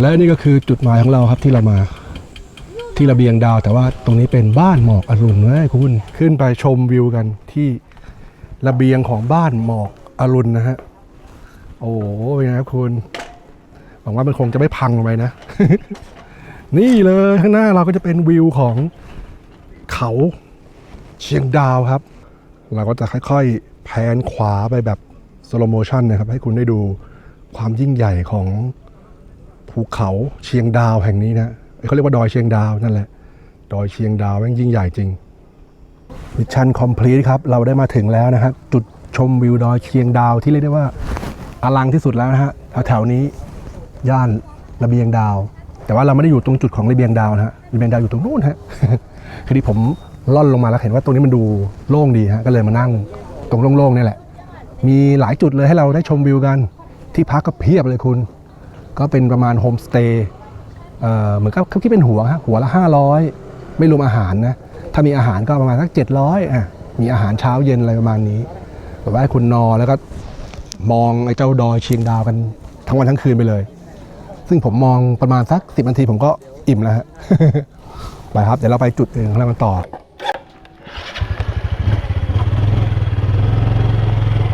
และนี่ก็คือจุดหมายของเราครับที่เรามาที่ระเบียงดาวแต่ว่าตรงนี้เป็นบ้านหมอกอรุณนะคุณขึ้นไปชมวิวกันที่ระเบียงของบ้านหมอกอรุณนะฮะโอ้โหเป็นไงครับคุณหวังว่ามันคงจะไม่พังลงไปนะ นี่เลยข้างหน้าเราก็จะเป็นวิวของเขาเชียงดาวครับ เราก็จะค่อยๆแพนขวาไปแบบสโลโมชันนะครับ ให้คุณได้ดูความยิ่งใหญ่ของ ภูเขาเชียงดาวแห่งนี้นะเขาเรียกว่าดอยเชียงดาวนั่นแหละดอยเชียงดาวแม่งยิ่งใหญ่จริงมิชชั่นคอมพลีทครับ เราได้มาถึงแล้วนะครับ จุดชมวิวดอยเชียงดาวที่เรียกได้ว่าอลังที่สุดแล้วนะฮะแถวๆนี้ย่านระเบียงดาว แต่ว่าเราไม่ได้อยู่ตรงจุดของระเบียงดาวนะฮะระเบียงดาวอยู่ตรงนู้นฮะคือที่ผมล่อนลงมาแล้วเห็นว่าตรงนี้มันดูโล่งดีฮะก็เลยมานั่งตรงโล่งๆนี่แหละ มีหลายจุดเลยให้เราได้ชมวิวกัน ที่พักก็เพียบเลยคุณ ก็เป็นประมาณโฮมสเตย์เหมือนกับเขาคิดเป็นหัวฮะหัวละ 500 ไม่รวมอาหารนะ ถ้ามีอาหารก็ประมาณสัก 700อะมีอาหารเช้าเย็นอะไรประมาณนี้แบบว่าคุณนอนแล้วก็มองไอ้เจ้าดอยเชียงดาวกันทั้งวันทั้งคืนไปเลย ซึ่งผมมองประมาณสัก 10นาทีผมก็อิ่มแล้วฮะไปครับ เดี๋ยวเราไปจุดอื่นของเรากันต่อ